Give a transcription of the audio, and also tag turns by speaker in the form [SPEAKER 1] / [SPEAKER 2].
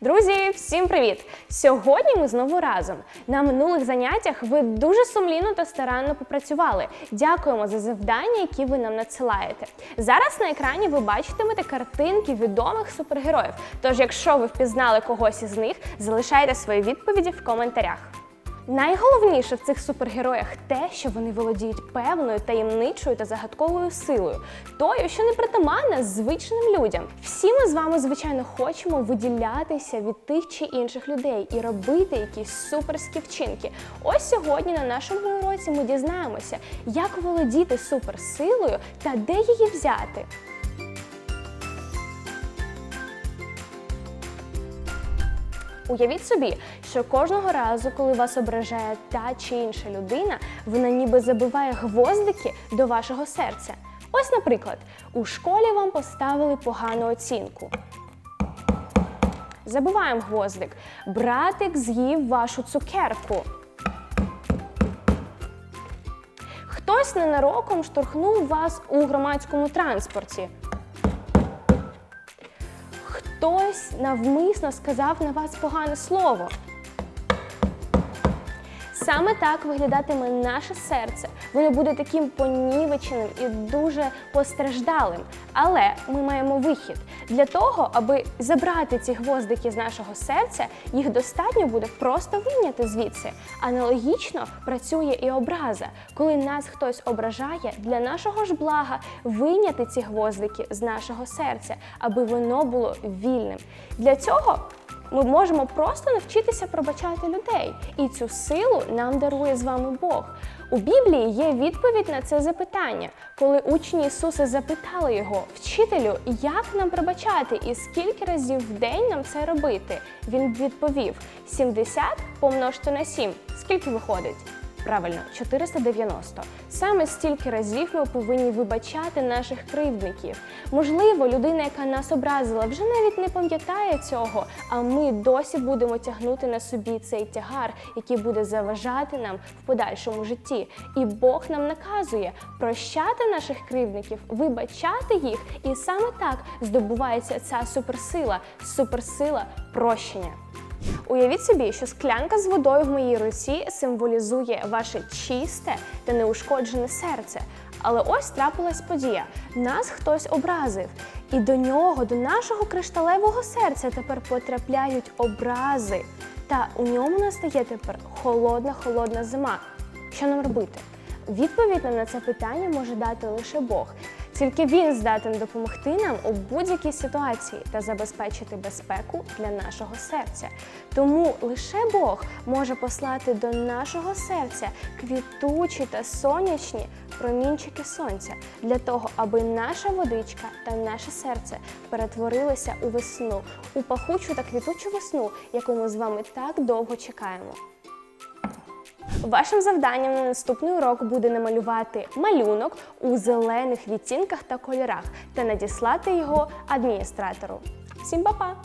[SPEAKER 1] Друзі, всім привіт! Сьогодні ми знову разом. На минулих заняттях ви дуже сумлінно та старанно попрацювали. Дякуємо за завдання, які ви нам надсилаєте. Зараз на екрані ви бачитимете картинки відомих супергероїв. Тож, якщо ви впізнали когось із них, залишайте свої відповіді в коментарях. Найголовніше в цих супергероях те, що вони володіють певною таємничою та загадковою силою, тою, що не притаманна звичним людям. Всі ми з вами, звичайно, хочемо виділятися від тих чи інших людей і робити якісь суперські вчинки. Ось сьогодні на нашому уроці ми дізнаємося, як володіти суперсилою та де її взяти. Уявіть собі, що кожного разу, коли вас ображає та чи інша людина, вона ніби забиває гвоздики до вашого серця. Ось, наприклад, у школі вам поставили погану оцінку. Забиваємо гвоздик. Братик з'їв вашу цукерку. Хтось ненароком штовхнув вас у громадському транспорті. Хтось навмисно сказав на вас погане слово. Саме так виглядатиме наше серце. Воно буде таким понівеченим і дуже постраждалим. Але ми маємо вихід. Для того, аби забрати ці гвоздики з нашого серця, їх достатньо буде просто вийняти звідси. Аналогічно працює і образа. Коли нас хтось ображає, для нашого ж блага вийняти ці гвоздики з нашого серця, аби воно було вільним. Для цього ми можемо просто навчитися пробачати людей, і цю силу нам дарує з вами Бог. У Біблії є відповідь на це запитання, коли учні Ісуса запитали його, вчителю, як нам пробачати і скільки разів в день нам це робити? Він відповів: 70 помножте на 7. Скільки виходить? Правильно, 490. Саме стільки разів ми повинні вибачати наших кривдників. Можливо, людина, яка нас образила, вже навіть не пам'ятає цього, а ми досі будемо тягнути на собі цей тягар, який буде заважати нам в подальшому житті. І Бог нам наказує прощати наших кривдників, вибачати їх, і саме так здобувається ця суперсила, суперсила прощення. Уявіть собі, що склянка з водою в моїй руці символізує ваше чисте та неушкоджене серце. Але ось трапилась подія. Нас хтось образив, і до нього, до нашого кришталевого серця, тепер потрапляють образи. Та у ньому настає тепер холодна, холодна зима. Що нам робити? Відповідь на це питання може дати лише Бог. Тільки він здатен допомогти нам у будь-якій ситуації та забезпечити безпеку для нашого серця. Тому лише Бог може послати до нашого серця квітучі та сонячні промінчики сонця для того, аби наша водичка та наше серце перетворилися у весну, у пахучу та квітучу весну, яку ми з вами так довго чекаємо. Вашим завданням на наступний урок буде намалювати малюнок у зелених відтінках та кольорах та надіслати його адміністратору. Всім па-па!